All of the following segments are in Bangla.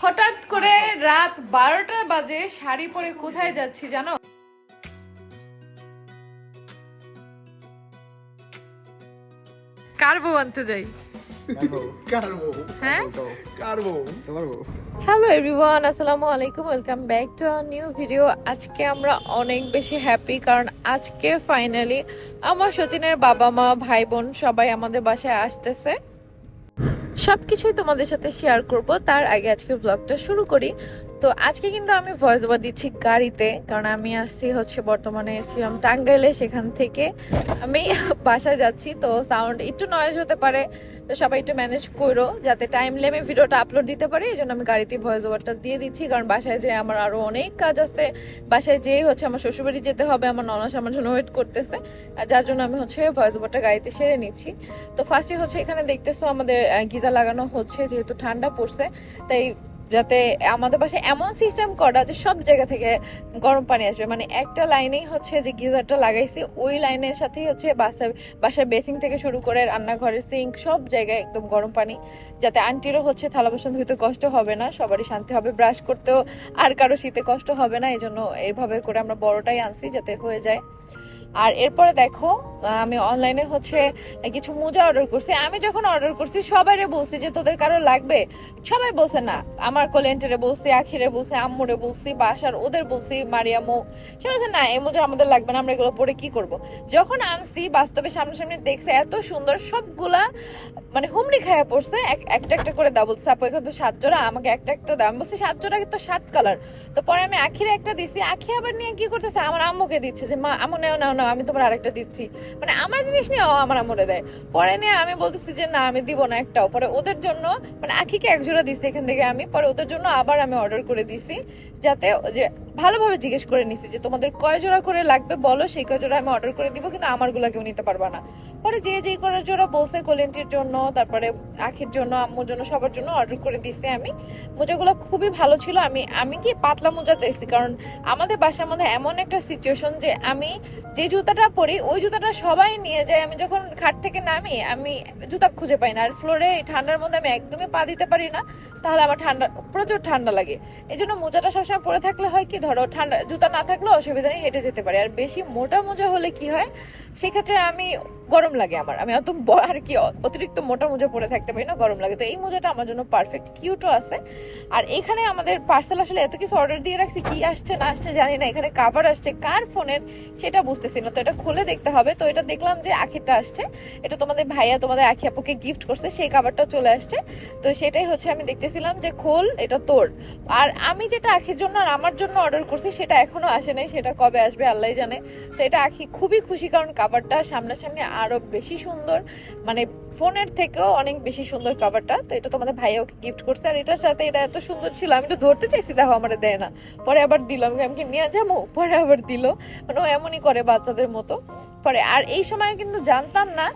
হঠাৎ করে রাত বারোটা বাজে, শাড়ি পরে কোথায় যাচ্ছি জানো? কার বউ আনতে যাই? হ্যাঁ? হ্যালো এভরিওয়ান আসসালামু আলাইকুম welcome back to new video আজকে আমরা অনেক বেশি হ্যাপি কারণ আজকে ফাইনালি আমার সতীনের বাবা মা ভাই বোন সবাই আমাদের বাসায় আসতেছে। সব কিছুই তোমাদের সাথে শেয়ার করব। তার আগে আজকে ব্লগটা শুরু করি। তো আজকে কিন্তু আমি ভয়েস ওভার দিচ্ছি গাড়িতে, কারণ আমি আসছি হচ্ছে বর্তমানে এসেছিলাম টাঙ্গাইলে সেখান থেকে। আমি বাসায় যাচ্ছি, তো সাউন্ড একটু নয়েজ হতে পারে, তো সবাই একটু ম্যানেজ করো, যাতে টাইমলি আমি ভিডিওটা আপলোড দিতে পারি, এই জন্য আমি গাড়িতে ভয়েস ওভারটা দিয়ে দিচ্ছি, কারণ বাসায় যেয়ে আমার আরও অনেক কাজ আছে। বাসায় যেয়ে হচ্ছে আমার শ্বশুরবাড়ি যেতে হবে, আমার ননাস আমার জন্য ওয়েট করতেছে যার জন্য আমি হচ্ছে ভয়েস ওভারটা গাড়িতে সেরে নিচ্ছি। তো ফার্স্টে হচ্ছে এখানে দেখতেছো আমাদের গিজা লাগানো হচ্ছে, যেহেতু ঠান্ডা পড়ছে, তাই যাতে আমাদের পাশে এমন সিস্টেম করা যে সব জায়গা থেকে গরম পানি আসবে। মানে একটা লাইনেই হচ্ছে যে গিজারটা লাগাইছি, ওই লাইনের সাথেই হচ্ছে বাসায়, বাসার বেসিং থেকে শুরু করে রান্নাঘরের সিঙ্ক সব জায়গায় একদম গরম পানি। যাতে আন্টিরও হচ্ছে থালা বাসন ধুইতে কষ্ট হবে না, সবারই শান্তি হবে ব্রাশ করতেও আর কারও শীতে কষ্ট হবে না এই জন্য এইভাবে করে আমরা বড়টাই আনছি যাতে হয়ে যায়। আর এরপরে দেখো আমি অনলাইনে হচ্ছে কিছু মোজা অর্ডার করছি। আমি যখন অর্ডার করছি, সবাইরে বলছি যে, তোদের কারও লাগবে? সবাই বলছে, না। আমার কলেন্টারে বলছি, আখিরে বলছি, আম্মুরে বলছি, বাসার ওদের বলছি, মারিয়ামু। সে বলছে, না, এই মোজা আমাদের লাগবে না, আমরা এগুলো পরে কি করব? যখন আনছি, বাস্তবে সামনাসামনি দেখছে, এত সুন্দর সবগুলা মানে হুমড়ি খায়া পড়ছে, এক- একটা একটা করে দাও বলছে এখানে তো সাত জোড়া, আমাকে একটা একটা দাও। আমি বলছি, সাত জোড়া তো সাত কালার তো পরে আমি আখিরে একটা দিছি, আখি আবার নিয়ে কি করতেছে? আমার আম্মুকে দিচ্ছে যে, মা আম্মু নেও, নাও নাও, আমি তোমার আরেকটা দিচ্ছি। মানে আমার জিনিস নিয়ে আমার আম্মুরে দেয়। পরে নিয়ে আমি বলতেছি যে, না, আমি দিব না একটাও। পরে ওদের জন্য মানে আখিকে এক জোড়া দিছি এখান থেকে আমি, পরে ওদের জন্য আবার আমি অর্ডার করে দিছি, যাতে যে ভালোভাবে জিজ্ঞেস করে নিছি যে, তোমাদের কয় জোড়া করে লাগবে বলো, সেই কয় জোড়া আমি অর্ডার করে দিব, কিন্তু আমারগুলা কেউ নিতে পারবা না। পরে যে যেই করার জোড়া বলছে কোলেন্টির জন্য, তারপরে আখির জন্য, আম্মুর জন্য, সবার জন্য অর্ডার করে দিছি আমি। মোজাগুলো খুবই ভালো ছিল। আমি আমি কি পাতলা মোজা চাইছি? কারণ আমাদের বাসার মধ্যে এমন একটা সিচুয়েশন যে, আমি যে জুতাটা পরি, ওই জুতাটা সবাই নিয়ে যায়। আমি যখন খাট থেকে নামি, আমি জুতা খুঁজে পাই না। আর ফ্লোরে ঠান্ডার মধ্যে আমি একদমই পা দিতে পারি না, তাহলে আমার ঠান্ডা, প্রচুর ঠান্ডা লাগে। এই জন্য মোজাটা সবসময় পরে থাকলে হয় কি, ধরো ঠান্ডা, জুতা না থাকলে অসুবিধা নেই, হেঁটে যেতে পারি। আর বেশি মোটা মোজা হলে কি হয় সেক্ষেত্রে আমি গরম লাগে আমার। আমি অত আর কি অতিরিক্ত মোটা মোজা পরে থাকতে পারি না, গরম লাগে। তো এই মোজাটা আমার জন্য পারফেক্ট কিউটও আছে। আর এখানে আমাদের পার্সেল আসলে এত কিছু অর্ডার দিয়ে রাখছি, কি আসছে না আসছে জানি না। এখানে কাভার আসছে, কার ফোনের সেটা বুঝতেছি না। তো এটা খুলে দেখতে হবে। তো এটা দেখলাম যে আখিরটা আসছে। এটা তোমাদের ভাইয়া তোমাদের আখি আপুকে গিফট করছে, সেই কাভারটা চলে আসছে। তো সেটাই হচ্ছে আমি দেখতেছিলাম যে খোল, এটা তোর। আর আমি যেটা আখির জন্য আর আমার জন্য অর্ডার করছি, সেটা এখনও আসে নাই। সেটা কবে আসবে আল্লাহ জানে। তো এটা আখি খুবই খুশি, কারণ কাভারটা সামনাসামনি আরও বেশি সুন্দর। মানে ফোনের থেকেও অনেক বেশি সুন্দর কাভারটা তো এটা তোমাদের ভাইয়া ওকে গিফট করছে। আর এটার সাথে এটা এত সুন্দর ছিল, আমি তো ধরতে চাইছি, দেখো আমার দেয় না। পরে আবার দিল, আমি আমাকে নিয়ে যাব? পরে আবার দিল। মানে ও এমনই করে বাচ্চাদের মতো। পরে আর এই সময় কিন্তু জানতাম না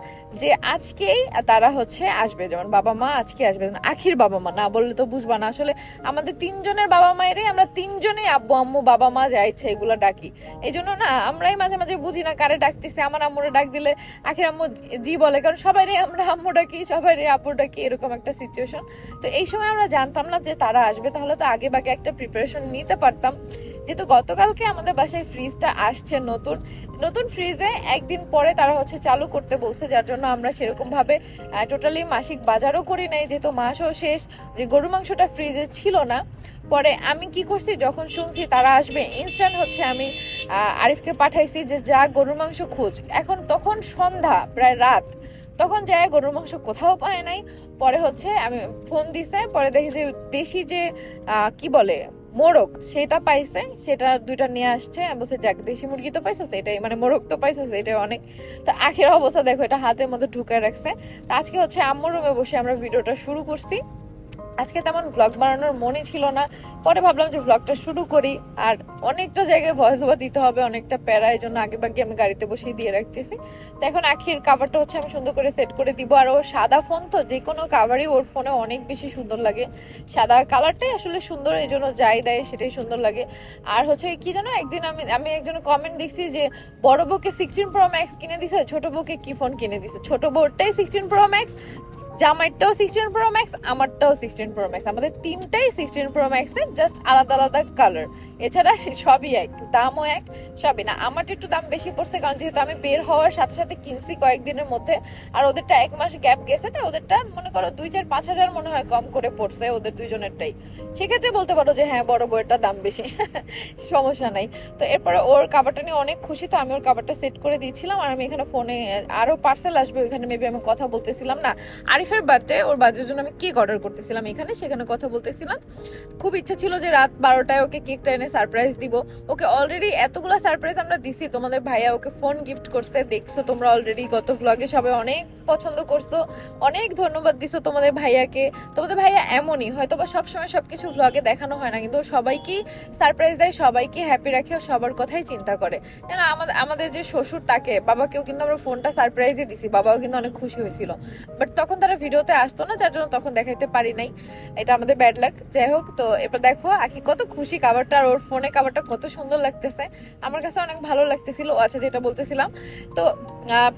যে আজকেই তারা হচ্ছে আসবে। যেমন বাবা মা আজকে আসবে, আখির বাবা মা, না বললে তো বুঝবা না। আসলে আমাদের তিনজনের বাবা মায়েরই আমরা তিনজনেই আব্বু, আম্মু, বাবা মা, যা ইচ্ছে এগুলো ডাকি। এই জন্য না, আমরাই মাঝে মাঝে বুঝি না কারে ডাকতেছে। আমার আম্মুরে ডাক দিলে আখির আম্মু জি বলে, কারণ সবাই রে আমরা আম্মু ডাকি, সবাই রে আব্বু ডাকি, এরকম একটা সিচুয়েশন তো এই সময় আমরা জানতাম না যে তারা আসবে, তাহলে তো আগে বাগে একটা প্রিপারেশন নিতে পারতাম। যেহেতু গতকালকে আমাদের বাসায় ফ্রিজটা আসছে নতুন। নতুন ফ্রিজে একদিন পরে তারা হচ্ছে চালু করতে বলছে, যার জন্য আমরা সেরকম ভাবে টোটালি মাসিক বাজারও করি নাই, যেহেতু মাসও শেষ, যে গরু মাংসটা ফ্রিজে ছিল না। পরে আমি কি করছি? যখন শুনছি তারা আসবে ইনস্ট্যান্ট হচ্ছে আমি আরিফকে পাঠাইছি যে যা গরুর মাংস খুঁজ। এখন তখন সন্ধ্যা, প্রায় রাত। তখন যায় গরুর মাংস কোথাও পায় নাই। পরে হচ্ছে আমি ফোন দিছে, পরে দেখি যে দেশি যে কি বলে, মোরগ, সেটা পাইছে। সেটা দুইটা নিয়ে আসছে। আমি বলছি, যাক, দেশি মুরগি তো পাইছো এটাই মানে মোরগ তো পাইছো এটাই অনেক। তো আখের অবস্থা দেখো, এটা হাতের মধ্যে ঢুকে রাখছে। তো আজকে হচ্ছে আম্মুর রুমে বসে আমরা ভিডিওটা শুরু করছি। আজকে তেমন ব্লগ বানানোর মনই ছিল না। পরে ভাবলাম যে ব্লগটা শুরু করি। আর অনেকটা জায়গায় ভয়েস ওভার দিতে হবে, অনেকটা প্যারা এই জন্য আগে বাগে আমি গাড়িতে বসিয়ে দিয়ে রাখতেছি। তো এখন আখির কাভারটা হচ্ছে আমি সুন্দর করে সেট করে দিব। আর ও সাদা ফোন তো, যে কোনো কাভারই ওর ফোনে অনেক বেশি সুন্দর লাগে। সাদা কালারটাই আসলে সুন্দর এই জন্য যাই দেয় সেটাই সুন্দর লাগে। আর হচ্ছে কি জানো, একদিন আমি আমি একজন কমেন্ট দেখছি যে, বড় বউকে সিক্সটিন প্রো ম্যাক্স কিনে দিছে, ছোট বউকে কি ফোন কিনে দিছে? ছোট বউরটাই সিক্সটিন প্রো ম্যাক্স জামাইরটাও সিক্সটিন প্রো ম্যাক্স আমারটাও সিক্সটিন প্রো ম্যাক্স আমাদের তিনটাই সিক্সটিন প্রো ম্যাক্সের জাস্ট আলাদা আলাদা কালার এছাড়া সবই এক, দামও এক, সবই না। আমারটা একটু দাম বেশি পড়ছে কারণ যেহেতু আমি বের হওয়ার সাথে সাথে কিনছি কয়েকদিনের মধ্যে, আর ওদেরটা এক মাস গ্যাপ গেছে, তাই ওদেরটা মনে করো দুই চার পাঁচ হাজার মনে হয় কম করে পড়ছে ওদের দুইজনেরটাই। সেক্ষেত্রে বলতে পারো যে হ্যাঁ বড় বইয়েরটা দাম বেশি। সমস্যা নাই। তো এরপরে ওর কাভারটা নিয়ে অনেক খুশি, তো আমি ওর কাভারটা সেট করে দিয়েছিলাম। আর আমি এখানে ফোনে আরও পার্সেল আসবে, ওইখানে মেবি আমি কথা বলতেছিলাম না। আরিফের বার্থডে ওর বার্থডের জন্য আমি কেক অর্ডার করতেছিলাম এখানে, সেখানে কথা বলতেছিলাম। খুব ইচ্ছা ছিল যে রাত বারোটায় ওকে কেকটা এনে সারপ্রাইজ দিব। ওকে অলরেডি এতগুলো সারপ্রাইজ আমরা দিছি, তোমাদের ভাইয়া ওকে ফোন গিফট করতে দেখছ তোমরা অলরেডি গত ভ্লগে সবাই অনেক পছন্দ করছ, অনেক ধন্যবাদ দিছো তোমাদের ভাইয়াকে। তোমাদের ভাইয়া এমনই হয়তো বা সবসময় সবকিছু ভ্লগে দেখানো হয় না, কিন্তু সবাইকেই সারপ্রাইজ দেয়, সবাইকে হ্যাপি রাখে সবার কথাই চিন্তা করে। কেন আমাদের আমাদের যে শ্বশুর, তাকে, বাবাকেও কিন্তু আমরা ফোনটা সারপ্রাইজই দিছি, বাবাও কিন্তু অনেক খুশি হয়েছিল। বাট তখন তারা ভিডিওতে আসতো না, যার জন্য তখন দেখাইতে পারি নাই। এটা আমাদের ব্যাড লাক যাই হোক, তো এবার দেখো আখি কত খুশি কাভারটা আর ওর ফোনে কাভারটা কত সুন্দর লাগতেছে। আমার কাছে অনেক ভালো লাগতেছিল। ও আচ্ছা যেটা বলতেছিলাম। তো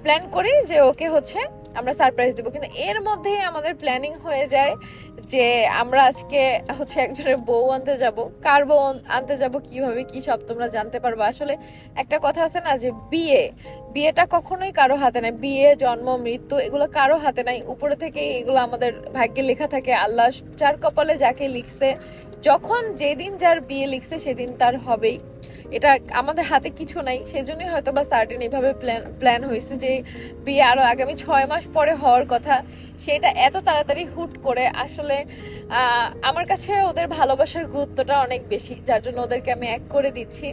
প্ল্যান করি যে ওকে হচ্ছে আমরা সারপ্রাইজ দেবো। কিন্তু এর মধ্যেই আমাদের প্ল্যানিং হয়ে যায় যে আমরা আজকে হচ্ছে একজনের বউ আনতে যাব। কার বউ আনতে যাব, কীভাবে কি সব তোমরা জানতে পারবে। আসলে একটা কথা আছে না যে বিয়ে, বিয়েটা কখনোই কারও হাতে নাই। বিয়ে, জন্ম, মৃত্যু এগুলো কারও হাতে নাই। উপরে থেকে এগুলো আমাদের ভাগ্যে লেখা থাকে। আল্লাহ যার কপালে যাকে লিখছে, যখন যেদিন যার বিয়ে লিখছে, সেদিন তার হবেই। এটা আমাদের হাতে কিছু নাই, সেজন্যই হয়তো বা সার্টেন এইভাবে প্ল্যান প্ল্যান হয়েছে যে বিয়ে আরও আগামী ছয় মাস পরে হওয়ার কথা। সেটা এত তাড়াতাড়ি হুট করে আসলে আমার কাছে ওদের ভালোবাসার গুরুত্বটা অনেক বেশি, যার জন্য ওদেরকে আমি এক করে দিচ্ছি।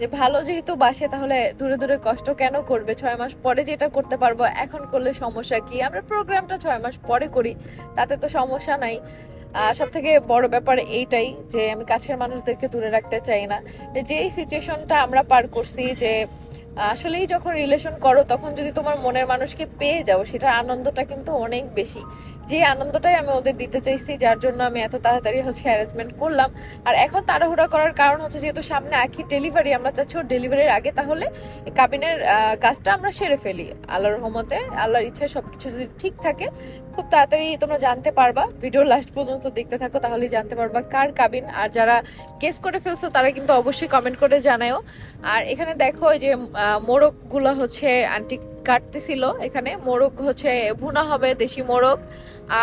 যে ভালো যেহেতু বাসে, তাহলে দূরে দূরে কষ্ট কেন করবে? ছয় মাস পরে যেটা করতে পারব, এখন করলে সমস্যা কি? আমরা প্রোগ্রামটা ছয় মাস পরে করি, তাতে তো সমস্যা নাই। সব থেকে বড় ব্যাপার এইটাই যে আমি কাছের মানুষদেরকে দূরে রাখতে চাই না। যে এই সিচুয়েশনটা আমরা পার করছি যে আসলেই যখন রিলেশন করো, তখন যদি তোমার মনের মানুষকে পেয়ে যাও, সেটার আনন্দটা কিন্তু অনেক বেশি। যে আনন্দটাই আমি ওদের দিতে চাইছি, যার জন্য আমি এত তাড়াতাড়ি হচ্ছে অ্যারেঞ্জমেন্ট করলাম। আর এখন তাড়াহুড়া করার কারণ হচ্ছে, যেহেতু সামনে আখি ডেলিভারি আমরা চাচ্ছি ওর ডেলিভারির আগে, তাহলে কাবিনের কাজটা আমরা সেরে ফেলি। আল্লাহর রহমতে, আল্লাহর ইচ্ছায় সবকিছু যদি ঠিক থাকে, খুব তাড়াতাড়ি তোমরা জানতে পারবা। ভিডিও লাস্ট পর্যন্ত দেখতে থাকো, তাহলেই জানতে পারবা কার কাবিন। আর যারা কেস করে ফেলছো, তারা কিন্তু অবশ্যই কমেন্ট করে জানায়ও। আর এখানে দেখো যে মোরগগুলো হচ্ছে আন্টি কাটতেছিল এখানে। মোরগ হচ্ছে ভুনা হবে, দেশি মোরগ।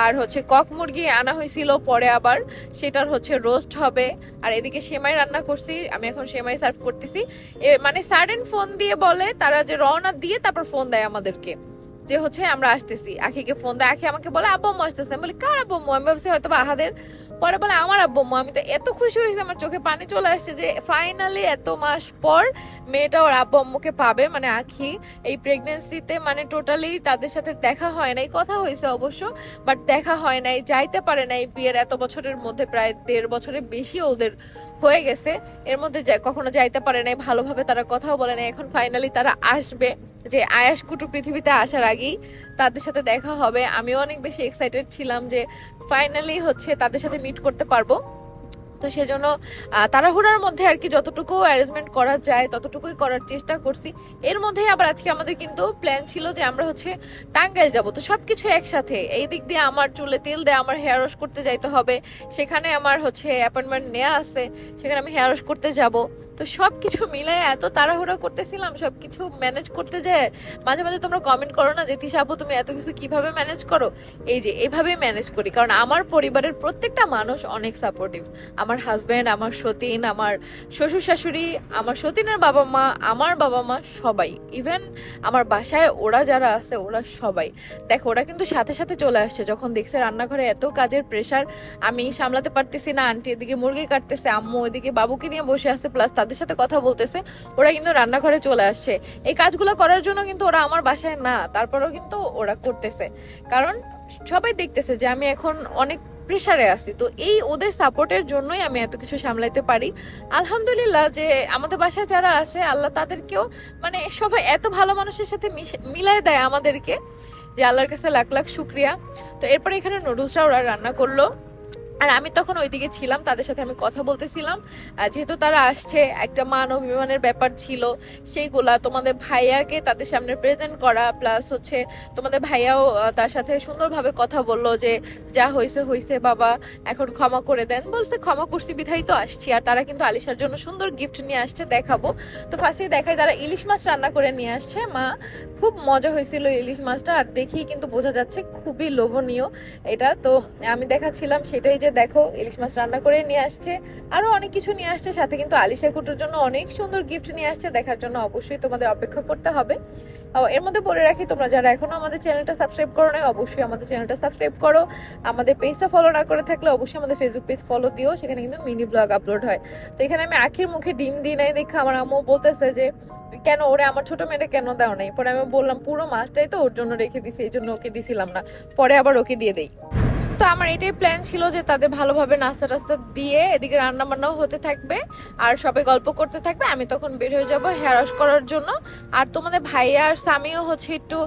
আর হচ্ছে কক মুরগি আনা হয়েছিল, পরে আবার সেটার হচ্ছে রোস্ট হবে। আর এদিকে সেমাই রান্না করছি, আমি এখন সেমাই সার্ভ করতেছি। মানে সাডেন ফোন দিয়ে বলে, তারা যে রওনা দিয়ে তারপর ফোন দেয় আমাদেরকে। যে হচ্ছে আমরা আসতেছি। আখিকে ফোন দেয়, আখি আমাকে বলে, আব্বু আসতেছে। আমি বলি, কার আব্বু আমি ভাবছি হয়তো আহাদের। পরে বলে, আমার আব্বু আমি তো এত খুশি হয়েছি, আমার চোখে পানি চলে আসছে যে ফাইনালি এত মাস পর মেয়েটা ওর আব্বু আম্মুকে পাবে। মানে আখি এই প্রেগনেন্সিতে মানে টোটালি তাদের সাথে দেখা হয় নাই, কথা হয়েছে অবশ্য বাট দেখা হয় নাই, যাইতে পারে নাই বিয়ের এত বছরের মধ্যে, প্রায় দেড় বছরের বেশি ওদের হয়ে গেছে। এর মধ্যে কখনো যাইতে পারে নাই, ভালোভাবে তারা কথাও বলে নাই। এখন ফাইনালি তারা আসবে। যে আয়াস কুটু পৃথিবীতে আসার আগেই তাদের সাথে দেখা হবে। আমিও অনেক বেশি এক্সাইটেড ছিলাম যে ফাইনালি হচ্ছে তাদের সাথে মিট করতে পারব। তো সেজন্য তাড়াহুড়ার মধ্যে আর কি যতটুকু অ্যারেঞ্জমেন্ট করা যায়, ততটুকুই করার চেষ্টা করছি। এর মধ্যেই আবার আজকে আমাদের কিন্তু প্ল্যান ছিল যে আমরা হচ্ছে টাঙ্গাইল যাব। তো সব কিছু একসাথে, এই দিক দিয়ে আমার চুলে তেল দেয় আমার হেয়ার ওয়াশ করতে যাইতে হবে, সেখানে আমার হচ্ছে অ্যাপয়েন্টমেন্ট নেওয়া আছে, সেখানে আমি হেয়ার ওয়াশ করতে যাব। তো সব কিছু মিলে এত তাড়াহুড়া করতেছিলাম সব কিছু ম্যানেজ করতে যায় মাঝে মাঝে তোমরা কমেন্ট করো না যে, তিশা তুমি এত কিছু কীভাবে ম্যানেজ করো? এই যে, এভাবেই ম্যানেজ করি। কারণ আমার পরিবারের প্রত্যেকটা মানুষ অনেক সাপোর্টিভ আমার হাজব্যান্ড আমার সতীন, আমার শ্বশুর শাশুড়ি আমার সতীনের বাবা মা, আমার বাবা মা সবাই। ইভেন আমার বাসায় ওরা যারা আছে, ওরা সবাই। দেখো, ওরা কিন্তু সাথে সাথে চলে আসছে। যখন দেখছে রান্নাঘরে এত কাজের প্রেশার আমি সামলাতে পারতেছি না, আন্টি এদিকে মুরগি কাটতেছে, আম্মু এদিকে বাবুকে নিয়ে বসে আছে প্লাস তাদের সাথে কথা বলতেছে, ওরা কিন্তু রান্নাঘরে চলে আসছে। এই কাজগুলো করার জন্য কিন্তু ওরা আমার বাসায় না, তারপরেও কিন্তু ওরা করতেছে। কারণ সবাই দেখতেছে যে আমি এখন অনেক প্রেশারে আছি, তো এই ওদের সাপোর্টের জন্যই আমি এত কিছু সামলাইতে পারি। আলহামদুলিল্লাহ যে আমাদের বাসায় যারা আসে, আল্লাহ তাদেরকেও মানে সবাই এত ভালো মানুষের সাথে মিলাই দেয় আমাদেরকে যে আল্লাহর কাছে লাখ লাখ শুক্রিয়া। তো এরপরে এখানে নুডলসটা ওরা রান্না করল। আর আমি তখন ওইদিকে ছিলাম, তাদের সাথে আমি কথা বলতেছিলাম। যেহেতু তারা আসছে, একটা মান অভিমানের ব্যাপার ছিল। সেইগুলা তোমাদের ভাইয়াকে তাদের সামনে প্রেজেন্ট করা প্লাস হচ্ছে তোমাদের ভাইয়াও তার সাথে সুন্দরভাবে কথা বলল যে, যা হয়েছে হয়েছে বাবা, এখন ক্ষমা করে দেন। বলছে, ক্ষমা করছি, বিধাই তো আসছি। আর তারা কিন্তু আলিশার জন্য সুন্দর গিফট নিয়ে আসছে, দেখাবো। তো ফার্স্টে দেখাই, তারা ইলিশ মাছ রান্না করে নিয়ে আসছে। মা, খুব মজা হয়েছিল ইলিশ মাছটা, আর দেখেই কিন্তু বোঝা যাচ্ছে খুবই লোভনীয় এটা। তো আমি দেখাচ্ছিলাম, সেটাই যে দেখো, ইলিশ মাছ রান্না করে নিয়ে আসছে, আরও অনেক কিছু নিয়ে আসছে, সাথে কিন্তু আলিশা কুটোর জন্য অনেক সুন্দর গিফট নিয়ে আসছে, দেখার জন্য অবশ্যই তোমাদের অপেক্ষা করতে হবে। এর মধ্যে বলে রাখি, তোমরা যারা এখনও আমাদের চ্যানেলটা সাবস্ক্রাইব করো না অবশ্যই আমাদের চ্যানেলটা সাবস্ক্রাইব করো। আমাদের পেজটা ফলো না করে থাকলে অবশ্যই আমাদের ফেসবুক পেজ ফলো দিও, সেখানে কিন্তু মিনি ব্লগ আপলোড হয়। তো এখানে আমি আখির মুখে ডিম দিই নাই, দেখে আমার আম্মু বলতেছে যে, কেন ওরে আমার ছোট মেয়েটা কেন দাও নাই? পরে আমি বললাম, পুরো মাছটাই তো ওর জন্য রেখে দিছি, এই জন্য ওকে দিছিলাম না। পরে আবার ওকে দিয়ে দেই। তো আমার এটাই প্ল্যান ছিল যে তাদের ভালোভাবে নাস্তা টাস্তা দিয়ে এদিকে রান্না বান্নাও হতে থাকবে, আর সবাই গল্প করতে থাকবে। আমি তখন বের হয়ে যাব হেয়ার ওয়াশ করার জন্য। আর তোমাদের ভাইয়া আর স্বামীও হচ্ছে একটু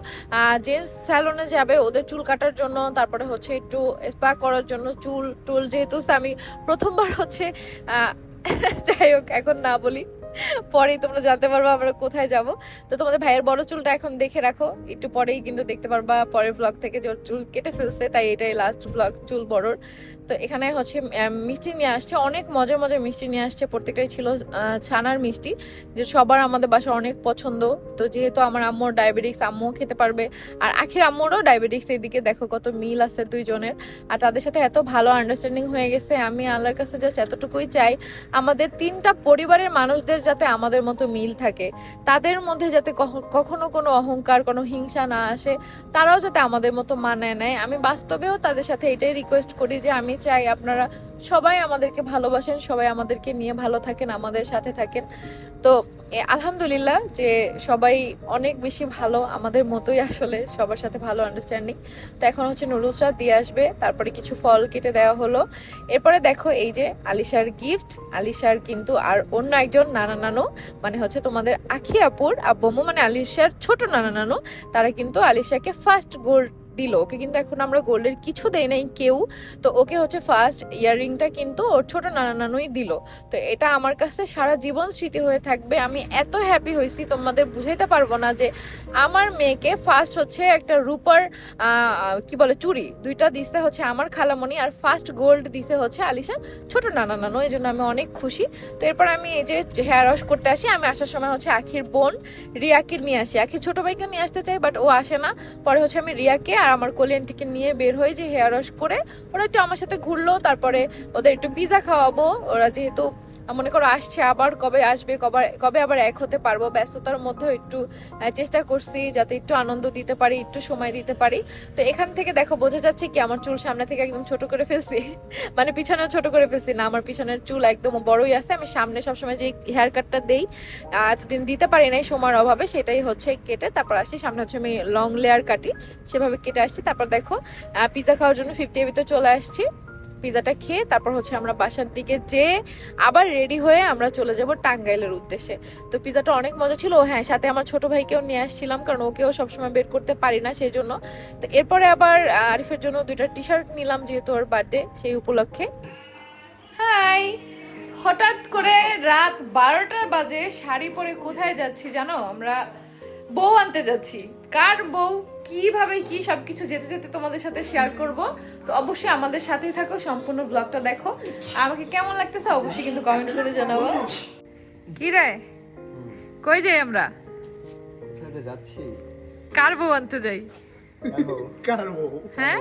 জেন্টস স্যালনে যাবে, ওদের চুল কাটার জন্য, তারপরে হচ্ছে একটু স্পা করার জন্য চুল, টুল, যেহেতু স্বামী প্রথমবার হচ্ছে যাই হোক, এখন না বলি। পরেই তোমরা জানতে পারবে আমরা কোথায় যাব। তো তোমাদের ভাইয়ের বড় চুলটা এখন দেখে রাখো। একটু পরেই কিন্তু দেখতে পারবা পরের ব্লগ থেকে যে চুল কেটে ফেলছে, তাই এটাই লাস্ট ব্লগ চুল বড়র। তো এখানে হচ্ছে মিষ্টি নিয়ে আসছে, অনেক মজার মজার মিষ্টি নিয়ে আসছে। প্রত্যেকটাই ছিল ছানার মিষ্টি, যে সবার আমাদের বাসার অনেক পছন্দ। তো যেহেতু আমার আম্মুর ডায়াবেটিক্স আম্মুও খেতে পারবে। আর আখির আম্মুরও ডায়াবেটিক্স এদিকে, দেখো কত মিল আছে দুইজনের। আর তাদের সাথে এত ভালো আন্ডারস্ট্যান্ডিং হয়ে গেছে, আমি আল্লাহর কাছে জাস্ট এতটুকুই চাই। আমাদের তিনটা পরিবারের মানুষদের যাতে আমাদের মতো মিল থাকে, তাদের মধ্যে যাতে কখ- কখনো কোনো অহংকার, কোনো হিংসা না আসে, তারাও যাতে আমাদের মতো মানায় নেয়। আমি বাস্তবেও তাদের সাথে এটাই রিকোয়েস্ট করি যে, আমি চাই আপনারা সবাই আমাদেরকে ভালোবাসেন, সবাই আমাদেরকে নিয়ে ভালো থাকেন, আমাদের সাথে থাকেন। তো আলহামদুলিল্লাহ যে সবাই অনেক বেশি ভালো আমাদের মতোই আসলে, সবার সাথে ভালো আন্ডারস্ট্যান্ডিং তো এখন হচ্ছে নুডলসটা দিয়ে আসবে, তারপরে কিছু ফল কেটে দেওয়া হলো। এরপরে দেখো এই যে আলিশার গিফট আলিশার কিন্তু আর অন্য একজন নানা নানু মানে হচ্ছে তোমাদের আখি আপুর আব্বু মানে আলিশার ছোট নানা নানু, তারা কিন্তু আলিশাকে ফার্স্ট গোল্ড দিল। ওকে কিন্তু এখন আমরা গোল্ডের কিছু দেই নাই কেউ। তো ওকে হচ্ছে ফার্স্ট ইয়াররিংটা কিন্তু ওর ছোট নানা নানুই দিল। তো এটা আমার কাছে সারা জীবন স্মৃতি হয়ে থাকবে। আমি এত হ্যাপি হয়েছি, তোমাদের বুঝাইতে পারব না যে আমার মেয়েকে ফার্স্ট হচ্ছে একটা রূপার কি বলে, চুড়ি। দুইটা দিছে হচ্ছে আমার খালামণি আর ফার্স্ট গোল্ড দিছে হচ্ছে আলিশার ছোট নানা নানু। এই জন্য আমি অনেক খুশি। তো এরপর আমি এই যে হেয়ার ওয়াশ করতে আসি, আমি আসার সময় হচ্ছে আখির বোন রিয়াকে নিয়ে আসি। আখির ছোট ভাইকে নিয়ে আসতে চাই বাট ও আসে না। পরে হচ্ছে আমি রিয়াকে আর আমার কোলিয়ানটিকে নিয়ে বের হয়ে যে হেয়ার ওয়াশ করে। ওরা একটু আমার সাথে ঘুরলো, তারপরে ওদের একটু পিজা খাওয়াবো। ওরা যেহেতু মনে করো আসছে আবার কবে আসবে কবে কবে আবার এক হতে পারব। ব্যস্ততার মধ্যেও একটু চেষ্টা করছি যাতে একটু আনন্দ দিতে পারি, একটু সময় দিতে পারি। তো এখান থেকে দেখো, বোঝা যাচ্ছে কি আমার চুল সামনে থেকে একদম ছোট করে ফেলছি। মানে পিছনেও ছোট করে ফেলছি না, আমার পিছনের চুল একদম বড়ই আছে। আমি সামনে সবসময় যে হেয়ার কাটটা দেই এতদিন দিতে পারি নাই সময়ের অভাবে, সেটাই হচ্ছে কেটে তারপর আসি সামনে হচ্ছে আমি লং লেয়ার কাটি, সেভাবে কেটে আসছি। তারপর দেখো পিজা খাওয়ার জন্য ফিফটি ভিতরে চলে আসছি। পিজাটা খেয়ে তারপর হচ্ছে আমরা বাসার দিকে যেয়ে আবার রেডি হয়ে আমরা চলে যাব টাঙ্গাইলের উদ্দেশ্যে। তো পিজাটা অনেক মজা ছিল। হ্যাঁ সাথে আমার ছোট ভাইকেও নিয়ে আসছিলাম, কারণ ওকেও সবসময় বের করতে পারি না সেই জন্য তো এরপরে আবার আরিফের জন্য দুইটা টি শার্ট নিলাম যেহেতু ওর বার্থডে সেই উপলক্ষে। হাই হঠাৎ করে রাত বারোটা বাজে, শাড়ি পরে কোথায় যাচ্ছি জানো? আমরা বউ আনতে যাচ্ছি। কার বউ? কীভাবে কি সবকিছু যেতে যেতে তোমাদের সাথে শেয়ার করব তো অবশ্যই আমাদের সাথেই থাকো সম্পূর্ণ ব্লগটা দেখো। আর আমাকে কেমন লাগতেছে অবশ্যই কিন্তু কমেন্ট করে জানাব। কি রে? কই যাই আমরা? কোথায় যাচ্ছি? কার বউ আনতে যাই? কার বউ? হ্যাঁ?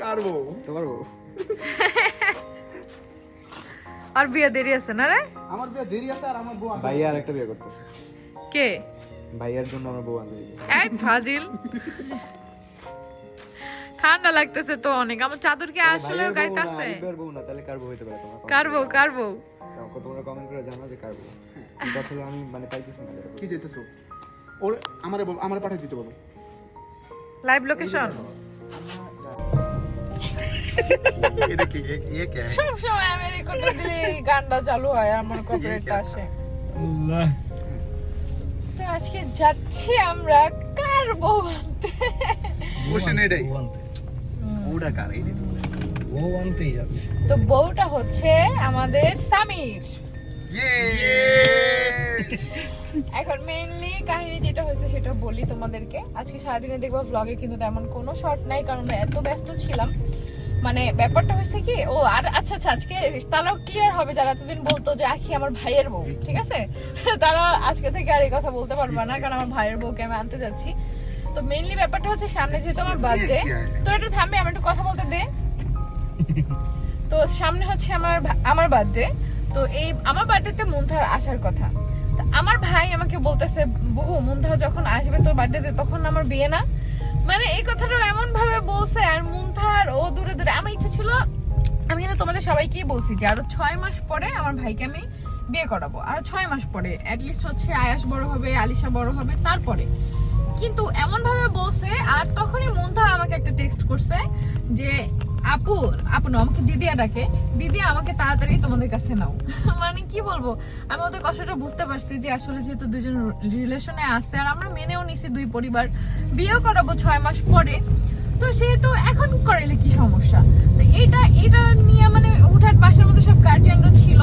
কার বউ? তোমার বউ। আর বিয়ে দেরি আছে না রে? আমার বিয়ে দেরি আছে আর আমার বউ ভাইয়া আর একটা বিয়ে করতেছে। কে? ভাইয়ার জন্য আমার বউ আনতে এই ফাজিল। ঠান্ডা লাগতেছে তো অনেক। আমার চাদর কি আসলে গাড়িতে আছে আরিফের বউ না তাহলে কার বউ হইতে পারে তোমরা? কার বউ কার বউ? তোমরা কমেন্ট করে জানাও যে কার বউ। আসলে আমি মানে পাইতেছি না কি যেতেছো ওর আমারে বল আমারে পাঠিয়ে দিতে বলো। লাইভ লোকেশন সব সময় আমি দিলে গানটা চালু হয় আমার কপিরাইটটা আসে। তো আজকে যাচ্ছি আমরা কার বউ আনতে এটাই ওটা কার এই বউ আনতেই যাচ্ছে। তো বউটা হচ্ছে আমাদের সামির। এখন মেইনলি কাহিনী যেটা হয়েছে সেটা বলি তোমাদেরকে। আজকে সারাদিনে দেখব ব্লগে কিন্তু তেমন কোনো শর্ট নাই কারণ আমরা এত ব্যস্ত ছিলাম। মানে ব্যাপারটা হয়েছে কি ও আর আচ্ছা আচ্ছা আজকে তারাও ক্লিয়ার হবে যারা এতদিন বলতো যে আখি আমার ভাইয়ের বউ ঠিক আছে? তারা আজকে থেকে আর এই কথা বলতে পারবে না কারণ আমার ভাইয়ের বউকে আমি আনতে যাচ্ছি। তো মেইনলি ব্যাপারটা হচ্ছে সামনে যেহেতু আমার বার্থডে তো একটু থামবে আমি একটু কথা বলতে দে। তো সামনে হচ্ছে আমার আমার বার্থডে তো এই আমার বার্থডেতে মুন্থার আসার কথা। তো আমার ভাই আমাকে বলতেছে বুবু মুন্থা যখন আসবে তোর বার্থডেতে তখন আমার বিয়ে না। মানে এই কথাটা এমন ভাবে বলছে আর মুনথার ও দূরে দূরে। আমার ইচ্ছে ছিল, আমি কিন্তু তোমাদের সবাইকেই বলছি যে আরও ছয় মাস পরে আমার ভাইকে আমি বিয়ে করাবো। আরও ছয় মাস পরে। অ্যাটলিস্ট হচ্ছে আয়াস বড় হবে, আলিশা বড় হবে, তারপরে। কিন্তু এমন ভাবে বলছে, আর তখনই মুনথা আমাকে একটা টেক্সট করছে যে আপু আপু না, আমাকে দিদিয়া ডাকে। দিদি, আমাকে তাড়াতাড়ি তোমাদের কাছে নাও। মানে কি বলব? আমি ওদের কষ্টটা বুঝতে পারছি যে আসলে যেহেতু দুজন রিলেশনে আসছে আর আমরা মেনেও নিছি দুই পরিবার। বিয়ে করাবো ছয় মাস পরে। তো সেহেতু এখন করাইলে কি সমস্যা? তো এটা এটা নিয়ে মানে হুঠাট বাসার মধ্যে সব গার্জিয়ানরা ছিল,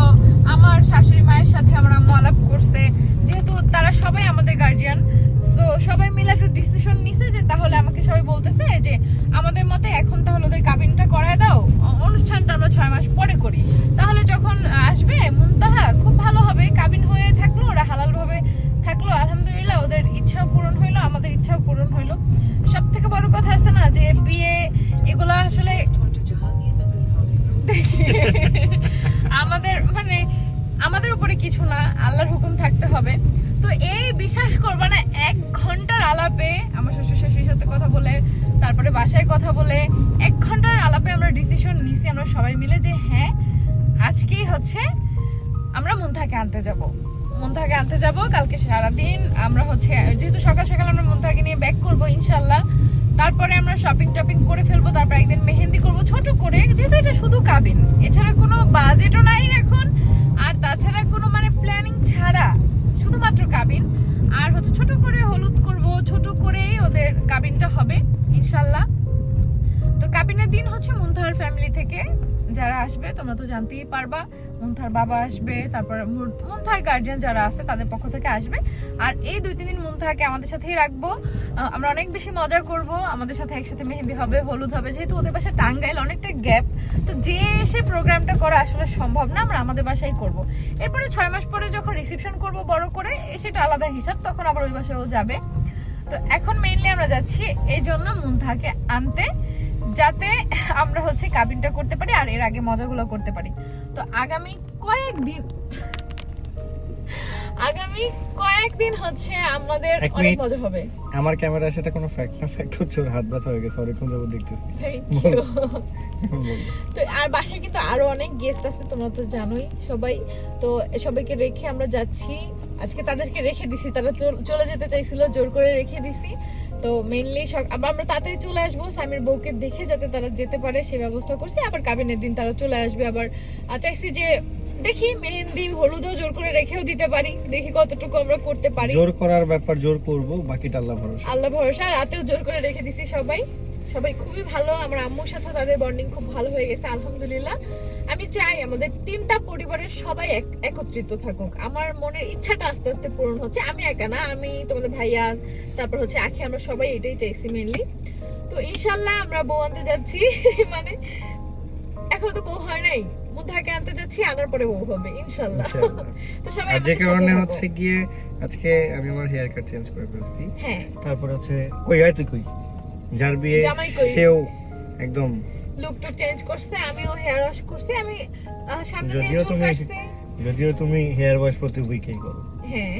আমার শাশুড়ি মায়ের সাথে আমার আলাপ করছে, যেহেতু তারা সবাই আমাদের গার্জিয়ান সো সবাই মিলে একটা ডিসিশন নিছে যে তাহলে আমাকে সবাই বলতেছে যে আমাদের মতে এখন তাহলে ওদের কাবিনটা করায় দাও অনুষ্ঠানটা আমরা ছয় মাস পরে করি। তাহলে যখন আসবে, মুনতাহা, খুব ভালো হবে কাবিন হয়ে থাকল ওরা হালাল ভাবে থাকল, আলহামদুলিল্লাহ, ওদের ইচ্ছাও পূরণ হইল, আমাদের ইচ্ছাও পূরণ হইল। সব থেকে বড় কথা আছে না, যে বিয়ে এগুলো আসলে আমাদের মানে আমাদের উপরে কিছু না, আল্লাহর হুকুম থাকতে হবে। তো এই বিশ্বাস করবা না, এক ঘণ্টার আলাপে আমার শ্বশুর শাশুড়ির সাথে কথা বলে, তারপরে বাসায় কথা বলে, এক ঘণ্টার আলাপে আমরা ডিসিশন নিছি, আমরা সবাই মিলে যে হ্যাঁ আজকেই হচ্ছে আমরা মুন্থাকে আনতে যাব। মুন্থাকে আনতে যাব, কালকে সারাদিন আমরা হচ্ছে, যেহেতু সকাল সকাল আমরা মুন্থাকে নিয়ে ব্যাক করব ইনশাল্লাহ তারপরে আমরা শপিং টপিং করে ফেলব, তারপর একদিন মেহেন্দি করব, ছোট করে, যেহেতু এটা শুধু কাবিন এছাড়া কোনো বাজেটও নাই এখন, আর তাছাড়া কোনো মানে প্ল্যানিং ছাড়া, শুধুমাত্র কাবিন আর হচ্ছে ছোট করে হলুদ করব, ছোট করেই ওদের কাবিনটা হবে ইনশাল্লাহ তো কাবিনের দিন হচ্ছে মুন্থার ফ্যামিলি থেকে। যারা আসবে, তোমরা তো জানতেই পারবা, মুন্থার বাবা আসবে, তারপর মুন- মুন্থার গার্জিয়ান যারা আছে, তাদের পক্ষ থেকে আসবে। আর এই দুই, তিন দিন মুন্থাকে আমাদের সাথেই রাখব। আমরা অনেক বেশি মজা করব, আমাদের সাথে একসাথে মেহেন্দি হবে, হলুদ হবে, যেহেতু ওদের বাসা টাঙ্গাইল অনেকটা গ্যাপ তো যে এসে প্রোগ্রামটা করা আসলে সম্ভব না, আমরা আমাদের বাসায় করব। এরপরে ছয় মাস পরে যখন রিসেপশন করব বড় করে সেটা আলাদা হিসাব, তখন আবার ওই বাসায় ও যাবে। তো এখন মেইনলি আমরা যাচ্ছি, এই জন্য মুন্থাকে আনতে। যাতে আমরা হচ্ছে কাবিনটা করতে পারি আর এর আগে মজাগুলো করতে পারি। তো আগামী কয়েকদিন আগামী কয়েকদিন হচ্ছে আমাদের অনেক মজা হবে। আমার ক্যামেরা সেটা কোনো ফ্যাক্ট না ফ্যাক্ট হচ্ছে হাত ব্যথা হয়ে গেছে অনেকক্ষণ দেখতেছি। তো আর বাসায় কিন্তু আরও অনেক গেস্ট আছে তোমরা তো জানোই সবাই। তো সবাইকে রেখে আমরা যাচ্ছি। আজকে তাদেরকে রেখে দিছি তারা চলে যেতে চাইছিল জোর করে রেখে দিছি। তো মেইনলি আবার আমরা তাড়াতাড়ি চলে আসব স্বামীর বউকে দেখে যাতে তারা যেতে পারে সে ব্যবস্থা করছি। আবার কাবিনের দিন তারা চলে আসবে আবার চাইছি যে দেখি মেহেন্দি হলুদও জোর করে রেখেও দিতে পারি দেখি কতটুকু আমরা করতে পারি। জোর করার ব্যাপার জোর করব বাকিটা আল্লাহ ভরসা। আল্লাহ ভরসা রাতেও জোর করে রেখে দিছি সবাই। সবাই খুবই ভালো আমার আম্মুর সাথে তাদের বন্ডিং খুব ভালো হয়ে গেছে আলহামদুলিল্লাহ। আমি চাই আমাদের তিনটা পরিবারের সবাই একত্রিত থাকুক। আমার মনের ইচ্ছাটা আস্তে আস্তে পূরণ হচ্ছে। আমি একা না আমি তোমাদের ভাইয়া তারপর হচ্ছে আখি আমরা সবাই এটাই চাইছি মেনলি তো ইনশাল্লাহ আমরা বউ আনতে যাচ্ছি মানে এখন তো বউ হয় নাই। মুদ্রাকে আনতে যাচ্ছি আনার পরে বউ হবে ইনশাল্লাহ। তো সবাই যে কারণে হচ্ছে গিয়ে আজকে আমি আমার হেয়ার কাট চেঞ্জ করে ফেলছি। হ্যাঁ। তারপর হচ্ছে কই আয় তুই কই? যার বিয়ে জামাই কই? সেও একদম লুক টুক চেঞ্জ করছে আমিও হেয়ার ওয়াশ করছি আমি সামনে দিয়ে চুল কাটছি। যদিও তুমি হেয়ার ওয়াশ প্রতি উইকেই করো। হ্যাঁ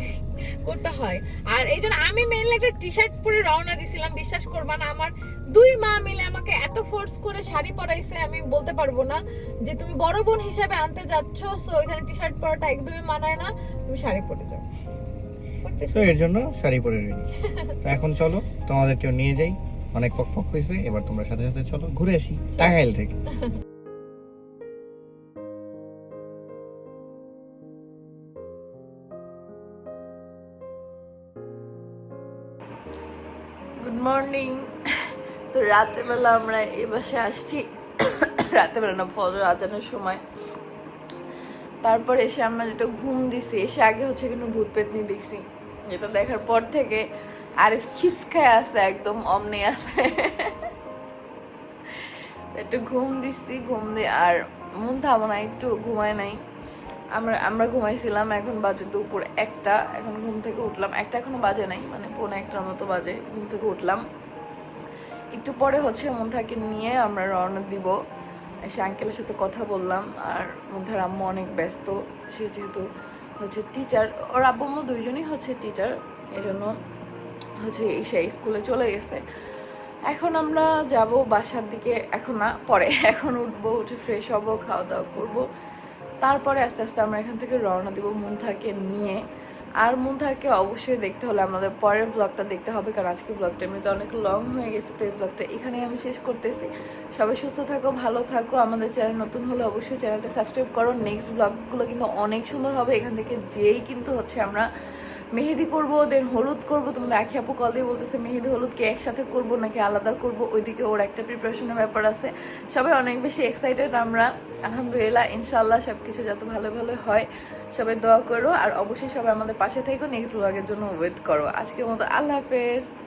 করতে হয়। আর এই জন্য আমি মেনলি একটা টি শার্ট পরে রওনা দিছিলাম বিশ্বাস করবা না আমার দুই মা মিলে আমাকে এত ফোর্স করে শাড়ি পরাইছে আমি বলতে পারব না যে তুমি বড় বোন হিসাবে আনতে যাচ্ছ সো এখানে টি শার্ট পরাটা একদমই মানায় না তুমি শাড়ি পরে যাও। তো এর জন্য শাড়ি পরে এখন চলো তোমাদেরকেও নিয়ে যাই। অনেক পক পক হয়েছে, এবার তোমরা সাথে সাথে চলো, ঘুরে আসি, টাঙ্গাইল থেকে। গুড মর্নিং তো রাত্রেবেলা আমরা এই বাসে আসছি। রাতেবেলা না ফজর আজানের সময়। তারপর এসে আমরা যেটা ঘুম দিছি, এসে আগে হচ্ছে এখানে ভূত পেতনি দেখছি। যেটা দেখার পর থেকে আরিফ খিসখায় আছে একদম অমনি আছে। একটু ঘুম দিচ্ছি, ঘুম দিয়ে আর মন থামো না, একটু ঘুমায় নাই। আমরা আমরা ঘুমাইছিলাম এখন বাজে দুপুর একটা, এখন ঘুম থেকে উঠলাম। একটা এখনও বাজে নাই মানে পৌনে একটার মতো বাজে, ঘুম থেকে উঠলাম। একটু পরে হচ্ছে মন্থাকে নিয়ে আমরা রওনা দিব। সে আঙ্কেলের সাথে কথা বললাম, আর মন্থার আম্মু অনেক ব্যস্ত। সে যেহেতু হচ্ছে টিচার ওর আব্বু দুইজনই হচ্ছে টিচার এই জন্য হচ্ছে সে স্কুলে চলে গেছে। এখন আমরা যাব বাসার দিকে, এখন না, পরে। এখন উঠবো, উঠে ফ্রেশ হব খাওয়া দাওয়া করব। তারপরে আস্তে আস্তে আমরা এখান থেকে রওনা দিব মুনথাকে নিয়ে। আর মুনথাকে অবশ্যই দেখতে হলে আমাদের পরের ব্লগটা দেখতে হবে, কারণ আজকের ব্লগটা এমনিতে অনেক লং হয়ে গেছে, তো এই ব্লগটা এখানেই আমি শেষ করতেছি। সবাই সুস্থ থাকো, ভালো থাকো। আমাদের চ্যানেল নতুন হলে অবশ্যই চ্যানেলটা সাবস্ক্রাইব করো। নেক্সট ব্লগগুলো কিন্তু অনেক সুন্দর হবে। এখান থেকে যেই কিন্তু হচ্ছে আমরা মেহেদি করব দেন হলুদ করব। তোমাদের একই আপু কল দিয়ে বলতেছে, মেহেদি হলুদকে একসাথে করব নাকি আলাদা করব? ওইদিকে ওর একটা প্রিপারেশনের ব্যাপার আছে। সবাই অনেক বেশি এক্সাইটেড আমরা। আলহামদুলিল্লাহ ইনশাল্লাহ সব কিছু যত ভালো ভালো হয়, সবাই দোয়া করো। আর অবশ্যই সবাই আমাদের পাশে থেকো নেক্সট ব্লগের জন্য ওয়েট করো। আজকের মতো আল্লাহ হাফেজ।